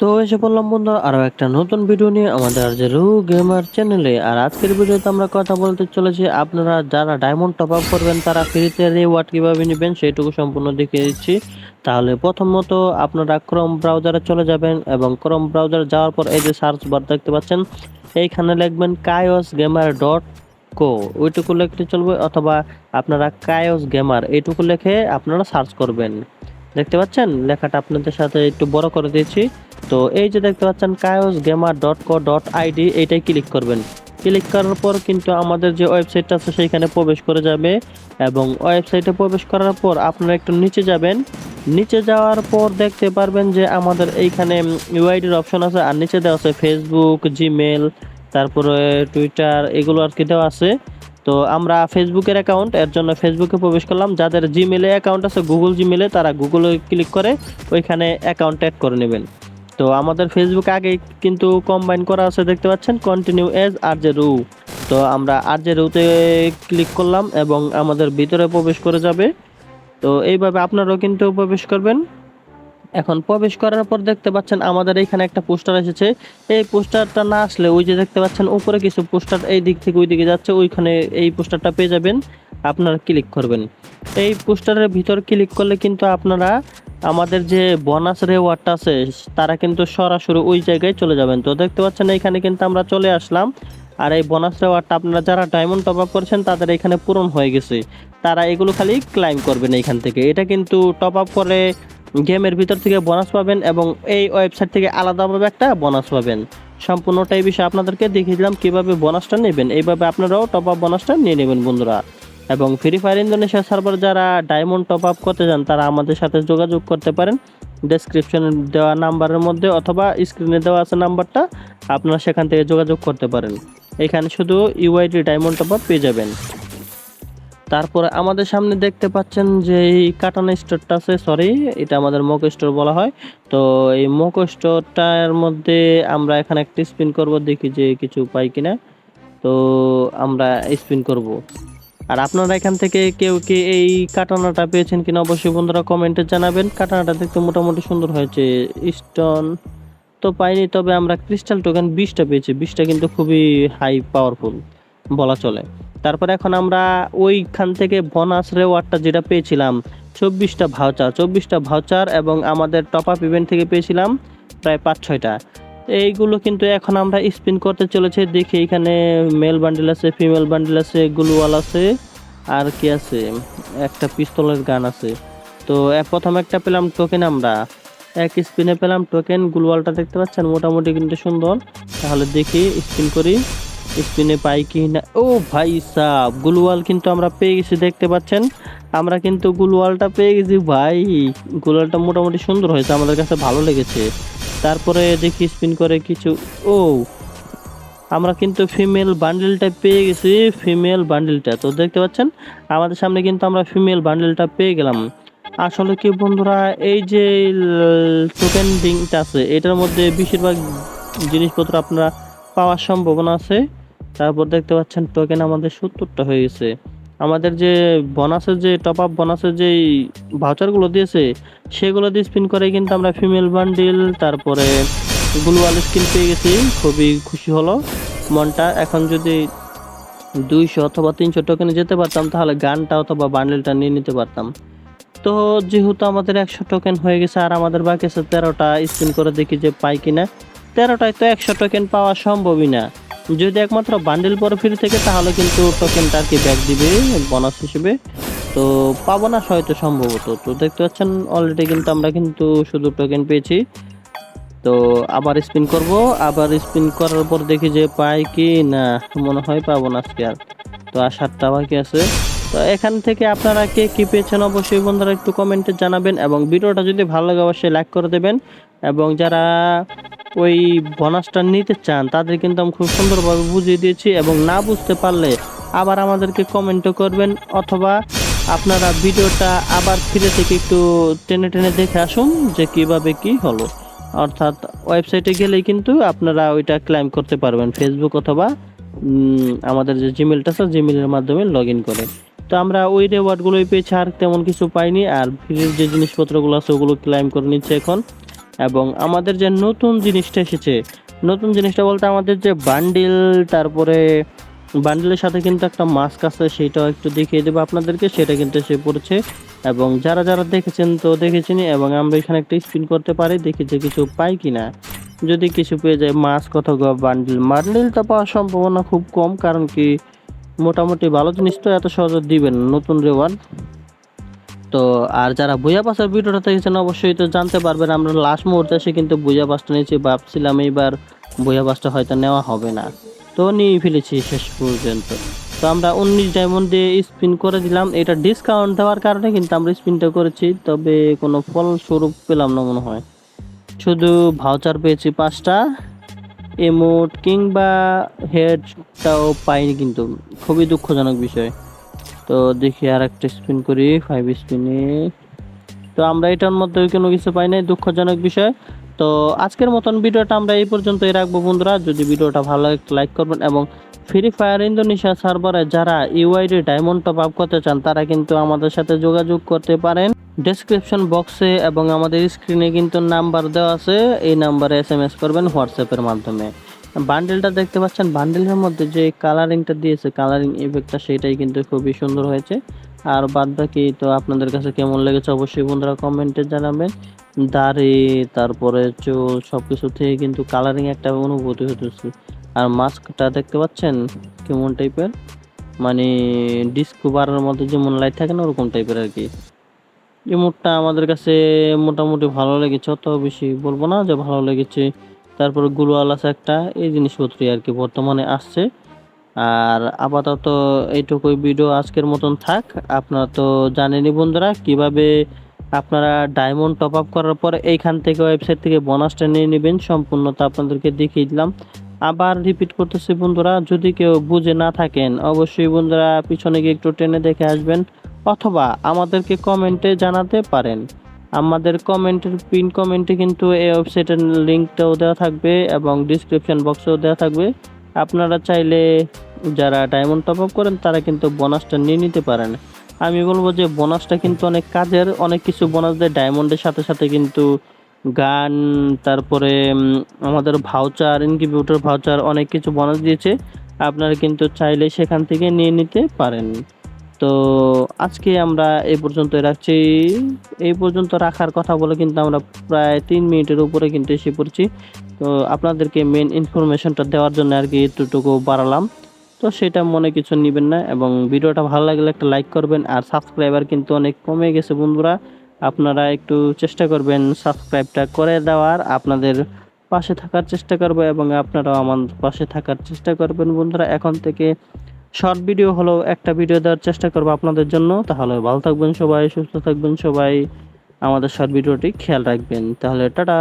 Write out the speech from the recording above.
তো এসে পড়লাম বন্ধুরা, আরও একটা নতুন ভিডিও নিয়ে আমাদের রু গেমার চ্যানেলে আর আজকের ভিডিওতে আমরা কথা বলতে চলেছি, আপনারা যারা ডায়মন্ড টপ আপ করবেন, তারা ফ্রিতে রিওয়ার্ড কীভাবে নেবেন সেইটুকু সম্পূর্ণ দেখিয়ে দিচ্ছি। তাহলে প্রথমত আপনারা ক্রম ব্রাউজারে চলে যাবেন এবং ক্রম ব্রাউজারে যাওয়ার পর এই যে সার্চ বার দেখতে পাচ্ছেন, এইখানে লিখবেন কায়স গেমার ডট কো ওইটুকু লিখলে চলবে, অথবা আপনারা কায়স গেমার এইটুকু লিখে আপনারা সার্চ করবেন। দেখতে পাচ্ছেন? লেখাটা আপনাদের সাথে একটু বড় করে দিয়েছি তো এই যে দেখতে পাচ্ছেন Kiosgamer dot co dot ID এইটাই ক্লিক করবেন। ক্লিক করার পর কিন্তু আমাদের যে ওয়েবসাইটটা আছে, সেইখানে প্রবেশ করে যাবে এবং ওয়েবসাইটে প্রবেশ করার পর আপনারা একটু নিচে যাবেন। নিচে যাওয়ার পর দেখতে পারবেন যে আমাদের এইখানে ইউআইডির অপশন আছে, আর নিচে দেওয়া আছে ফেসবুক জিমেল তারপরে টুইটার এগুলো আর কি দেওয়া আছে। তো আমরা ফেসবুকের অ্যাকাউন্ট এর জন্য ফেসবুকে প্রবেশ করলাম। যাদের জিমেলে অ্যাকাউন্ট আছে গুগল জিমেলে তারা গুগলে ক্লিক করে ওইখানে অ্যাকাউন্ট অ্যাড করে নেবেন। তো আমাদের ফেসবুক আগে কিন্তু কম্বাইন করা আছে, দেখতে পাচ্ছেন? কন্টিনিউ এজ আর জে রু তো আমরা আর জে রুতে ক্লিক করলাম এবং আমাদের ভিতরে প্রবেশ করে যাবে। তো এইভাবে আপনারাও কিন্তু প্রবেশ করবেন। এখন প্রবেশ করার পর দেখতে পাচ্ছেন আমাদের এখানে একটা পোস্টার এসেছে। এই পোস্টারটা না আসলে ওই যে দেখতে পাচ্ছেন উপরে কিছু পোস্টার এই দিক থেকে ওই দিকে যাচ্ছে, ওইখানে এই পোস্টারটা পেয়ে যাবেন। আপনারা ক্লিক করবেন। এই পোস্টারের ভিতর ক্লিক করলে কিন্তু আপনারা আমাদের যে বোনাস রেওয়ার্ডটা আছে, তারা কিন্তু সরাসরি ওই জায়গায় চলে যাবেন। তো দেখতে পাচ্ছেন এখানে কিন্তু আমরা চলে আসলাম। আর এই বোনাস রেওয়ার্ডটা আপনারা যারা ডায়মন্ড টপ আপ করছেন, তাদের এখানে পূরণ হয়ে গেছে। তারা এগুলো খালি ক্লাইম করবেন এইখান থেকে। এটা কিন্তু টপ আপ করে গেমের ভিতর থেকে বোনাস পাবেন এবং এই ওয়েবসাইট থেকে আলাদাভাবে একটা বোনাস পাবেন। সম্পূর্ণটাই বিষয়ে আপনাদেরকে দেখিয়ে দিলাম কীভাবে বোনাসটা নেবেন। এইভাবে আপনারাও টপ আপ বোনাসটা নিয়ে নেবেন বন্ধুরা। এবং ফ্রি ফায়ার ইন্দোনেশিয়া সার্ভার যারা ডায়মন্ড টপ আপ করতে চান, তারা আমাদের সাথে যোগাযোগ করতে পারেন। ডেসক্রিপশনে দেওয়া নাম্বারের মধ্যে অথবা স্ক্রিনে দেওয়া আছে নাম্বারটা আপনারা সেখান থেকে যোগাযোগ করতে পারেন। এখানে শুধু ইউআইডি ডায়মন্ড টপ আপ পেয়ে যাবেন। তারপরে আমাদের সামনে দেখতে পাচ্ছেন যে এই কাটানা স্টোরটা আছে সরি এটা আমাদের মক স্টোর বলা হয়। তো এই মক স্টোরটার মধ্যে আমরা এখানে একটা স্পিন করব, দেখি যে কিছু পাই কিনা। তো আমরা স্পিন করব। আর আপনারা এখান থেকে কেউ কি এই কাটানাটা পেয়েছেন কিনা অবশ্যই বন্ধুরা কমেন্টে জানাবেন। কাটানাটা দেখতে মোটামুটি সুন্দর হয়েছে স্টোন তো পাইনি, তবে আমরা ক্রিস্টাল টোকেন বিশটা পেয়েছি। বিশটা কিন্তু খুবই হাই পাওয়ারফুল বলা চলে। তারপর এখন আমরা ওইখান থেকে বোনাস রেওয়ার্ডটা যেটা পেয়েছিলাম, চব্বিশটা ভাউচার চব্বিশটা ভাউচার এবং আমাদের টপ আপ ইভেন্ট থেকে পেয়েছিলাম প্রায় পাঁচ ছয়টা এইগুলো কিন্তু এখন আমরা স্পিন করতে চলেছে। দেখি এখানে মেল বান্ডেল আছে ফিমেল বান্ডেল আছে গ্লুয়াল আছে, আর কি আছে? একটা পিস্তলের গান আছে। তো প্রথম একটা পেলাম টোকেন আমরা। এক স্পিনে পেলাম টোকেন গ্লুয়ালটা দেখতে পাচ্ছেন? মোটামুটি কিন্তু সুন্দর। তাহলে দেখি স্পিন করি। স্পিনে পাই কি না ও ভাই সাব, গুলওয়াল কিন্তু আমরা পেয়ে গেছি, দেখতে পাচ্ছেন? আমরা কিন্তু গুলওয়ালটা পেয়ে গেছি, ভাই। গুলওয়ালটা মোটামুটি সুন্দর হয়েছে, আমাদের কাছে ভালো লেগেছে। তারপরে দেখি স্পিন করে কিছু, ও। আমরা কিন্তু ফিমেল বান্ডেলটা পেয়ে গেছি, ফিমেল বান্ডেলটা। তো দেখতে পাচ্ছেন, আমাদের সামনে কিন্তু আমরা ফিমেল বান্ডেলটা পেয়ে গেলাম। আসলে কি বন্ধুরা, এই যে টোকেন ডিংটা আছে, এটার মধ্যে বেশিরভাগ জিনিসপত্র আপনারা পাওয়ার সম্ভাবনা আছে। তারপর দেখতে পাচ্ছেন টোকেন আমাদের সত্তরটা হয়ে গেছে। আমাদের যে বোনাসের যে টপ আপ বোনাসের যে ভাউচারগুলো দিয়েছে, সেগুলো দিয়ে স্পিন করে কিন্তু আমরা ফিমেল বান্ডিল তারপরে গ্লুয়াল স্কিন পেয়ে গেছি, খুবই খুশি হলো। মনটা এখন যদি দুইশো অথবা তিনশো টোকেনে যেতে পারতাম, তাহলে গানটা অথবা বান্ডেলটা নিয়ে নিতে পারতাম। তো যেহেতু আমাদের একশো টোকেন হয়ে গেছে, আর আমাদের বাকি আছে তেরোটা স্পিন করে দেখি যে পাই কিনা। তেরোটায় তো একশো টোকেন পাওয়া সম্ভবই না। যদি একমাত্র বান্ডেল পরে ফ্রি থেকে, তাহলে কিন্তু টোকেনটা আর কি ব্যাক দিবে বোনাস হিসেবে। তো পাবো না হয়তো সম্ভবত। তো দেখতে পাচ্ছেন অলরেডি কিন্তু আমরা কিন্তু শুধু টোকেন পেয়েছি। তো আবার স্পিন করব। আবার স্পিন করার পর দেখি যে পাই কি না, মনে হয় পাবো না আজকে আর। তো আর সাতটা বাকি আছে। তো এখান থেকে আপনারা কে কী পেয়েছেন অবশ্যই বন্ধুরা একটু কমেন্টে জানাবেন এবং ভিডিওটা যদি ভালো লাগে অবশ্যই লাইক করে দেবেন। এবং যারা ওই বোনাসটা নিতে চান, তাদের কিন্তু আমি খুব সুন্দরভাবে বুঝিয়ে দিয়েছি এবং না বুঝতে পারলে আবার আমাদেরকে কমেন্টও করবেন অথবা আপনারা ভিডিওটা আবার ফিরে থেকে একটু টেনে টেনে দেখে আসুন যে কীভাবে কি হলো। অর্থাৎ ওয়েবসাইটে গেলেই কিন্তু আপনারা ওইটা ক্লাইম করতে পারবেন ফেসবুক অথবা আমাদের যে জিমেলটা আছে জিমেলের মাধ্যমে লগ ইন করে। তো আমরা ওই রেওয়ার্ডগুলোই পেয়েছি, আর তেমন কিছু পাইনি। আর ফ্রির যে জিনিসপত্রগুলো আছে, ওগুলো ক্লাইম করে নিচ্ছে এখন। এবং আমাদের যে নতুন জিনিসটা এসেছে, নতুন জিনিসটা বলতে আমাদের যে বান্ডিল তারপরে বান্ডিলের সাথে কিন্তু একটা মাস্ক আছে, সেটাও একটু দেখিয়ে দেবো আপনাদেরকে, সেটা কিন্তু এসে পড়েছে। এবং যারা যারা দেখেছেন তো দেখেছেন এবং আমরা এখানে একটা স্পিন করতে পারি, দেখি যে কিছু পাই কি না যদি কিছু পেয়ে যায় মাস্ক অথবা বান্ডিল বান্ডিল তো পাওয়ার সম্ভাবনা খুব কম, কারণ কি মোটামুটি ভালো জিনিস তো এত সহজে দিবেন নতুন রেওয়ান তো আর যারা বুয়া পাসের ভিডিওটা দেখেছেন, অবশ্যই তো জানতে পারবেন, আমরা লাস্ট মুহূর্তে এসে কিন্তু বুয়া পাসটা নিয়েছি, ভাবছিলাম এইবার বুয়া পাসটা হয়তো নেওয়া হবে না। তো নিয়ে ফেলেছি শেষ পর্যন্ত। তো আমরা উনিশ ডায়মন্ড দিয়ে স্পিন করে দিলাম, এটা ডিসকাউন্ট দেওয়ার কারণে কিন্তু আমরা স্পিনটা করেছি, তবে কোনো ফলস্বরূপ পেলাম না মনে হয়। শুধু ভাউচার পেয়েছি পাঁচটা এমোট কিংবা হেডটাও পাইনি কিন্তু, খুবই দুঃখজনক বিষয়। তো দেখি আর একটা স্পিন করি ফাইভ স্পিনে তো আমরা এটার মধ্যে কোনো কিছু পাই নাই, দুঃখজনক বিষয়। তো আজকের মতন ভিডিওটা আমরা এই পর্যন্তই রাখব বন্ধুরা। যদি ভিডিওটা ভালো লাগে লাইক করবেন এবং ফ্রি ফায়ার ইন্দোনেশিয়া সার্ভারে যারা ইউআইডি ডায়মন্ড টপ আপ করতে চান, তারা কিন্তু আমাদের সাথে যোগাযোগ করতে পারেন। ডেসক্রিপশন বক্সে এবং আমাদের স্ক্রিনে কিন্তু নাম্বার দেওয়া আছে। এই নাম্বারে এস এম এস করবেন হোয়াটসঅ্যাপের মাধ্যমে। বান্ডেলটা দেখতে পাচ্ছেন। বান্ডেলের মধ্যে যে কালারিংটা দিয়েছে কালারিং ইফেক্টটা সেটাই কিন্তু খুবই সুন্দর হয়েছে। আর বাদ বাকি তো আপনাদের কাছে কেমন লেগেছে অবশ্যই বন্ধুরা কমেন্টে জানাবেন। দাড়ি, তারপরে চুল সব কিছু থেকে কিন্তু কালারিং একটা অনুভূতি হতেছে আর মাস্কটা দেখতে পাচ্ছেন? কেমন টাইপের মানে ডিস্কো বারের মধ্যে যেমন লাইট থাকে না, ওরকম টাইপের আর কি। ইমোটটা আমাদের কাছে মোটামুটি ভালো লেগেছে, অত বেশি বলব না যে ভালো লেগেছে। তারপরে গুলওয়াল আছে একটা, এই জিনিসপত্রই আর কি বর্তমানে আসছে। আর আপাতত এইটুকুই ভিডিও আজকের মতন থাক। আপনারা তো জানেনই বন্ধুরা, কীভাবে আপনারা ডায়মন্ড টপ আপ করার পর এইখান থেকে ওয়েবসাইট থেকে বোনাসটা নিয়ে নেবেন, সম্পূর্ণ সম্পূর্ণতা আপনাদেরকে দেখিয়ে দিলাম। আবার রিপিট করতেছি বন্ধুরা, যদি কেউ বুঝে না থাকেন, অবশ্যই বন্ধুরা পিছনে গিয়ে একটু টেনে দেখে আসবেন, অথবা আমাদেরকে কমেন্টে জানাতে পারেন। আমাদের কমেন্টের পিন কমেন্টে কিন্তু এই ওয়েবসাইটের লিঙ্কটাও দেওয়া থাকবে এবং ডিসক্রিপশন বক্সেও দেওয়া থাকবে। আপনারা চাইলে যারা ডায়মন্ড টপ আপ করেন, তারা কিন্তু বোনাসটা নিয়ে নিতে পারেন। আমি বলব যে বোনাসটা কিন্তু অনেক কাজের, অনেক কিছু বোনাস দেয়। ডায়মন্ডের সাথে সাথে কিন্তু গান, তারপরে আমাদের ভাউচার ইনকিউবেটর ভাউচার অনেক কিছু বোনাস দিয়েছে। আপনারা কিন্তু চাইলে সেখান থেকে নিয়ে নিতে পারেন। তো আজকে আমরা এই পর্যন্ত রাখছি। এই পর্যন্ত রাখার কথা বলে কিন্তু আমরা প্রায় তিন মিনিটের উপরে কিন্তু এসে পড়ছি। তো আপনাদেরকে মেন ইনফরমেশনটা দেওয়ার জন্য আর কি এতটুকু বাড়ালাম। তো সেটা মনে কিছু নেবেন না এবং ভিডিওটা ভালো লাগলে একটা লাইক করবেন আর সাবস্ক্রাইবার কিন্তু অনেক কমে গেছে বন্ধুরা। আপনারা একটু চেষ্টা করবেন সাবস্ক্রাইবটা করে দেওয়ার, আপনাদের পাশে থাকার চেষ্টা করব এবং আপনারাও আমার পাশে থাকার চেষ্টা করবেন বন্ধুরা। এখন থেকে শর্ট ভিডিও হলো একটা ভিডিও দেওয়ার চেষ্টা করব আপনাদের জন্য। তাহলে ভালো থাকবেন সবাই, সুস্থ থাকবেন সবাই। আমাদের শর্ট ভিডিওটি খেয়াল রাখবেন। তাহলে টাটা।